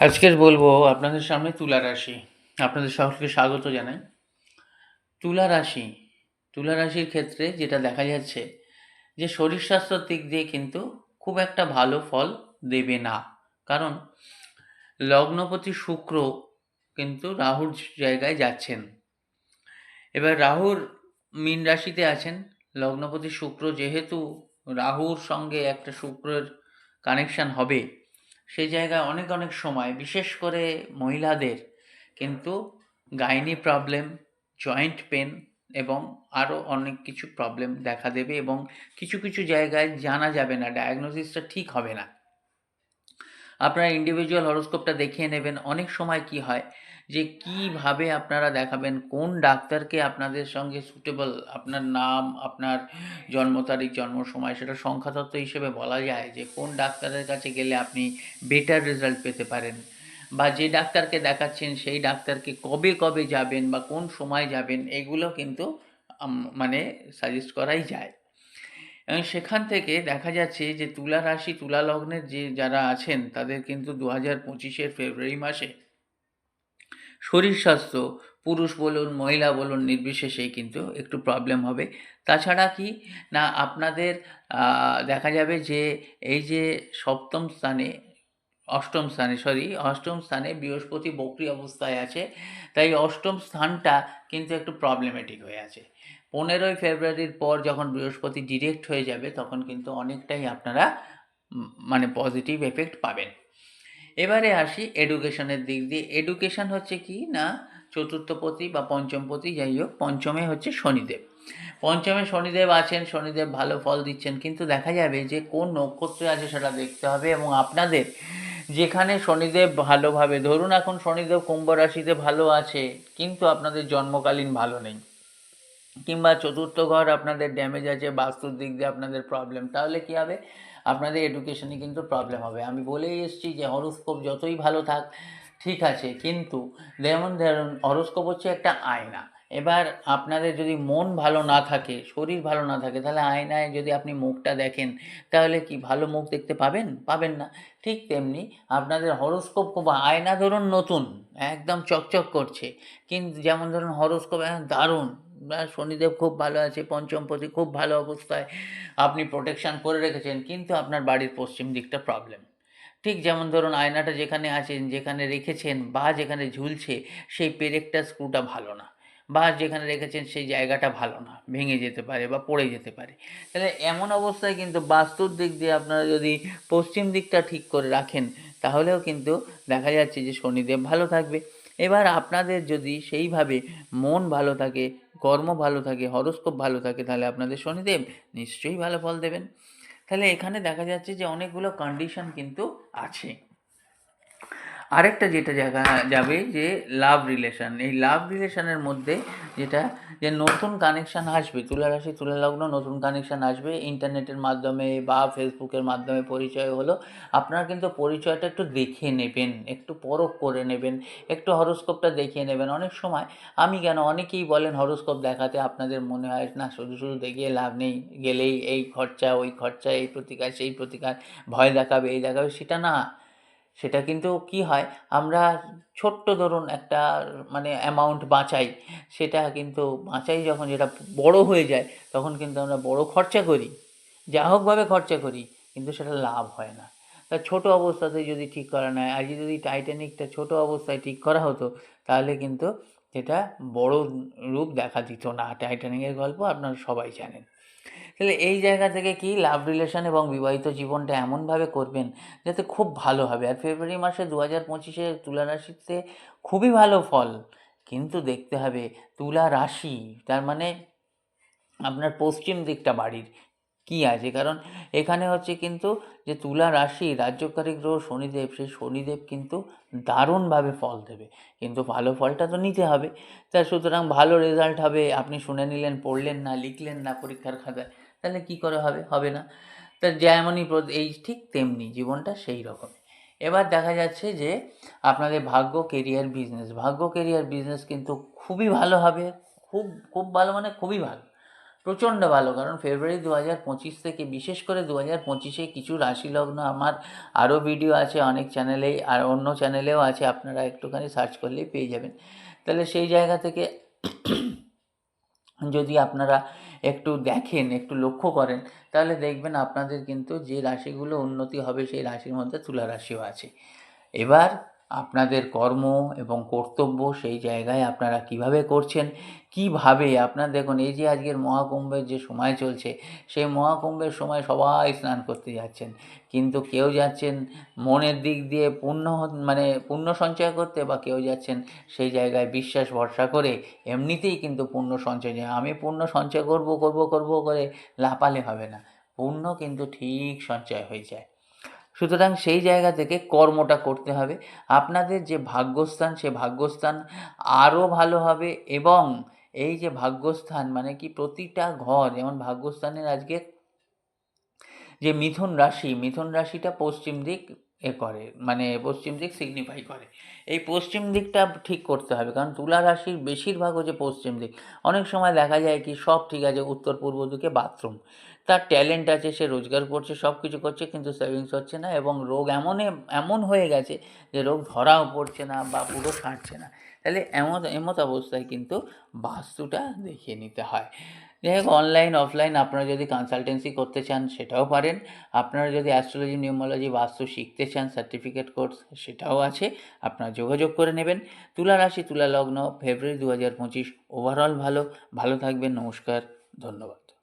আজকের বলব আপনাদের সামনে তুলা রাশি। আপনাদের সকলকে স্বাগত জানাই। তুলা রাশি, তুলা রাশির ক্ষেত্রে যেটা দেখা যাচ্ছে যে শরীর স্বাস্থ্যর দিক দিয়ে কিন্তু খুব একটা ভালো ফল দেবে না। কারণ লগ্নপতি শুক্র কিন্তু রাহুর জায়গায় যাচ্ছেন। এবার রাহুর মীন রাশিতে আছেন। লগ্নপতি শুক্র যেহেতু রাহুর সঙ্গে একটা শুক্রের কানেকশন হবে। সেই জায়গায় অনেক অনেক সময়, বিশেষ করে মহিলাদের কিন্তু গাইনি প্রবলেম জয়েন্ট পেন এবং আরও অনেক কিছু প্রবলেম দেখা দেবে এবং কিছু কিছু জায়গায় জানা যাবে না ডায়াগনোসিসটা ঠিক হবে না। আপনারা ইন্ডিভিজুয়াল হরোস্কোপটা দেখিয়ে নেবেন, অনেক সময় কি হয় যে কীভাবে আপনারা দেখাবেন, কোন ডাক্তারকে আপনাদের সঙ্গে সুটেবল আপনার নাম, আপনার জন্ম তারিখ, জন্ম সময়, সেটা সংখ্যাতত্ত্ব হিসেবে বলা যায় যে কোন ডাক্তারের কাছে গেলে আপনি বেটার রেজাল্ট পেতে পারেন? বা যে ডাক্তারকে দেখাচ্ছেন, সেই ডাক্তারকে কবে কবে যাবেন বা কোন সময় যাবেন, এগুলো কিন্তু মানে সাজেস্ট করাই যায়। এবং সেখান থেকে দেখা যাচ্ছে যে তুলা রাশি, তুলা লগ্নের যে যারা আছেন, তাদের কিন্তু দু হাজার পঁচিশের ফেব্রুয়ারি মাসে শরীর স্বাস্থ্য, পুরুষ বলুন, মহিলা বলুন, নির্বিশেষেই কিন্তু একটু প্রবলেম হবে। তাছাড়া কি, না আপনাদের দেখা যাবে যে এই যে সপ্তম স্থানে, অষ্টম স্থানে সরি অষ্টম স্থানে বৃহস্পতি বকরি অবস্থায় আছে, তাই অষ্টম স্থানটা কিন্তু একটু প্রবলেমেটিক হয়ে আছে। পনেরোই ফেব্রুয়ারির পর যখন বৃহস্পতি ডিরেক্ট হয়ে যাবে, তখন কিন্তু অনেকটাই আপনারা মানে পজিটিভ এফেক্ট পাবেন। এবারে আসি এডুকেশনের দিক দিয়ে। এডুকেশন হচ্ছে কি না? চতুর্থপতি বা পঞ্চমপতি যাই হোক, পঞ্চমে হচ্ছে শনিদেব। পঞ্চমে শনিদেব আছেন, শনিদেব ভালো ফল দিচ্ছেন, কিন্তু দেখা যাবে যে কোন নক্ষত্রে আছে সেটা দেখতে হবে এবং আপনাদের যেখানে শনিদেব ভালোভাবে, ধরুন এখন শনিদেব কুম্ভ রাশিতে ভালো আছে, কিন্তু আপনাদের জন্মকালীন ভালো নেই। কিংবা চতুর্থ ঘর আপনাদের ড্যামেজ আছে, বাস্তুর দিক দিয়ে আপনাদের প্রবলেম তাহলে কী হবে? আপনাদের এডুকেশনে কিন্তু প্রবলেম হবে। আমি বলেই এসেছি যে হরোস্কোপ যতই ভালো থাক, ঠিক আছে, কিন্তু যেমন ধরুন হরোস্কোপ হচ্ছে একটা আয়না। এবার আপনাদের যদি মন ভালো না থাকে, শরীর ভালো না থাকে, তাহলে আয়নায় যদি আপনি মুখটা দেখেন, তাহলে কি ভালো মুখ দেখতে পাবেন? পাবেন না। ঠিক তেমনি আপনাদের হরোস্কোপ বা আয়না ধরুন নতুন, একদম চকচক করছে। কিন্তু যেমন ধরুন হরোস্কোপ একদম দারুণ। শনিদেব খুব ভালো আছে, পঞ্চমপতি খুব ভালো অবস্থায়, আপনি প্রোটেকশান করে রেখেছেন, কিন্তু আপনার বাড়ির পশ্চিম দিকটা প্রবলেম ঠিক যেমন ধরুন আয়নাটা যেখানে আছেন, যেখানে রেখেছেন বা যেখানে ঝুলছে, সেই পেরেকটা স্ক্রুটা ভালো না। বা যেখানে রেখেছেন, সেই জায়গাটা ভালো না, ভেঙে যেতে পারে বা পড়ে যেতে পারে। তাহলে এমন অবস্থায় কিন্তু বাস্তুর দিক দিয়ে আপনারা যদি পশ্চিম দিকটা ঠিক করে রাখেন, তাহলেও কিন্তু দেখা যাচ্ছে যে শনিদেব ভালো থাকবে। এবার আপনাদের যদি সেইভাবে মন ভালো থাকে কর্ম ভালো থাকে, হরস্কোপ ভালো থাকে, তাহলে আপনাদের শনিদেব নিশ্চয়ই ভালো ফল দেবেন। তাহলে এখানে দেখা যাচ্ছে যে অনেকগুলো কন্ডিশন কিন্তু আছে। আরেকটা যেটা জায়গা যাবে যে লাভ রিলেশন এই লাভ রিলেশনের মধ্যে যেটা যে নতুন কানেকশান আসবে, তুলা রাশি, তুলা লগ্ন নতুন কানেকশান আসবে ইন্টারনেটের মাধ্যমে বা ফেসবুকের মাধ্যমে পরিচয় হলো, আপনারা কিন্তু পরিচয়টা একটু দেখে নেবেন, একটু পরখ করে নেবেন, একটু হরোস্কোপটা দেখিয়ে নেবেন। অনেক সময় আমি কেন অনেকেই বলেন হরোস্কোপ দেখাতে আপনাদের মনে হয়, না, শুধু শুধু দেখিয়ে লাভ নেই, গেলেই এই খরচা, ওই খরচা, এই প্রতিকার, সেই প্রতিকার, ভয় দেখাবে, এই দেখাবে। সেটা না। সেটা কিন্তু কি হয়, আমরা ছোট্ট ধরুন একটা মানে অ্যামাউন্ট বাঁচাই, সেটা কিন্তু বাঁচাই যখন যেটা বড় হয়ে যায়, তখন কিন্তু আমরা বড় খরচা করি, যা হোকভাবে খরচা করি, কিন্তু সেটা লাভ হয় না। তা ছোট অবস্থাতে যদি ঠিক করা নেয় আজ যদি টাইটানিকটা ছোট অবস্থায় ঠিক করা হতো, তাহলে কিন্তু সেটা বড় রূপ দেখা দিত না। টাইটানিকের গল্প আপনারা সবাই জানেন। তাহলে এই জায়গা থেকে কি লাভ রিলেশন এবং বিবাহিত জীবনটা এমনভাবে করবেন যাতে খুব ভালো হবে? আর ফেব্রুয়ারি মাসে দু হাজার পঁচিশে তুলা রাশিতে খুবই ভালো ফল। কিন্তু দেখতে হবে, তুলা রাশি, তার মানে আপনার পশ্চিম দিকটা বাড়ির কি আছে? কারণ এখানে হচ্ছে কিন্তু যে তুলা রাশি, রাজ্যকারী গ্রহ, শনিদেব, সেই শনিদেব কিন্তু দারুণভাবে ফল দেবে। কিন্তু ভালো ফলটা তো নিতে হবে। তা সুতরাং ভালো রেজাল্ট হবে, আপনি শুনে নিলেন, পড়লেন না, লিখলেন না পরীক্ষার খাতায়। তাহলে কি করে হবে? হবে না। তা যেমনই এই ঠিক তেমনি জীবনটা সেই রকম। এবার দেখা যাচ্ছে যে আপনাদের ভাগ্য কেরিয়ার বিজনেস ভাগ্য কেরিয়ার বিজনেস কিন্তু খুবই ভালো হবে। খুব খুব ভালো মানে খুবই ভালো। প্রচণ্ড ভালো। কারণ ফেব্রুয়ারি দু হাজার পঁচিশ থেকে বিশেষ করে দু হাজার পঁচিশে কিছু রাশি লগ্ন আমার আরও ভিডিও আছে অনেক চ্যানেলেই আর অন্য চ্যানেলেও আছে। আপনারা একটুখানি সার্চ করলেই পেয়ে যাবেন। তাহলে সেই জায়গা থেকে যদি আপনারা একটু দেখেন, একটু লক্ষ্য করেন, তাহলে দেখবেন আপনাদের কিন্তু যে রাশিগুলো উন্নতি হবে, সেই রাশির মধ্যে তুলা রাশিও আছে। এবার আপনাদের কর্ম এবং কর্তব্য সেই জায়গায় আপনারা কীভাবে করছেন? কীভাবে? আপনার দেখুন, এই যে আজকের মহাকুম্ভের যে সময় চলছে, সেই মহাকুম্ভের সময় সবাই স্নান করতে যাচ্ছেন। কিন্তু কেউ যাচ্ছেন মনের দিক দিয়ে পুণ্য মানে পুণ্য সঞ্চয় করতে বা কেউ যাচ্ছেন সেই জায়গায় বিশ্বাস ভরসা করে এমনিতেই কিন্তু পুণ্য সঞ্চয় আমি পুণ্য সঞ্চয় করব করব করব করে লাপালে হবে না। পুণ্য কিন্তু ঠিক সঞ্চয় হয়ে যায়। সুতরাং সেই জায়গা থেকে কর্মটা করতে হবে। আপনাদের যে ভাগ্যস্থান, সে ভাগ্যস্থান আরও ভালো হবে এবং এই যে ভাগ্যস্থান মানে কি প্রতিটা ঘর, যেমন ভাগ্যস্থানের আজকে যে মিথুন রাশি, মিথুন রাশিটা পশ্চিম দিক এ করে মানে পশ্চিম দিক সিগনিফাই করে। এই পশ্চিম দিকটা ঠিক করতে হবে, কারণ তুলা রাশির বেশিরভাগ হচ্ছে পশ্চিম দিক। অনেক সময় দেখা যায় কি সব ঠিক আছে উত্তর পূর্ব দিকে বাথরুম তার ট্যালেন্ট আছে, সে রোজগার করছে সব কিছু করছে, কিন্তু সেভিংস হচ্ছে না এবং রোগ এমন এমন হয়ে গেছে যে রোগ ধরাও পড়ছে না বা পুরো সারছে না। তাহলে এমন এমত অবস্থায় কিন্তু বাস্তুটা দেখিয়ে নিতে হয়। যাই হোক অনলাইন অফলাইন আপনারা যদি কনসালটেন্সি করতে চান সেটাও পারেন। আপনারা যদি অ্যাস্ট্রোলজি নিউমোলজি বাস্তু শিখতে চান সার্টিফিকেট কোর্স সেটাও আছে, আপনারা যোগাযোগ করে নেবেন। তুলা রাশি, তুলা লগ্ন ফেব্রুয়ারি দু হাজার পঁচিশ ওভারঅল ভালো। ভালো থাকবেন, নমস্কার, ধন্যবাদ।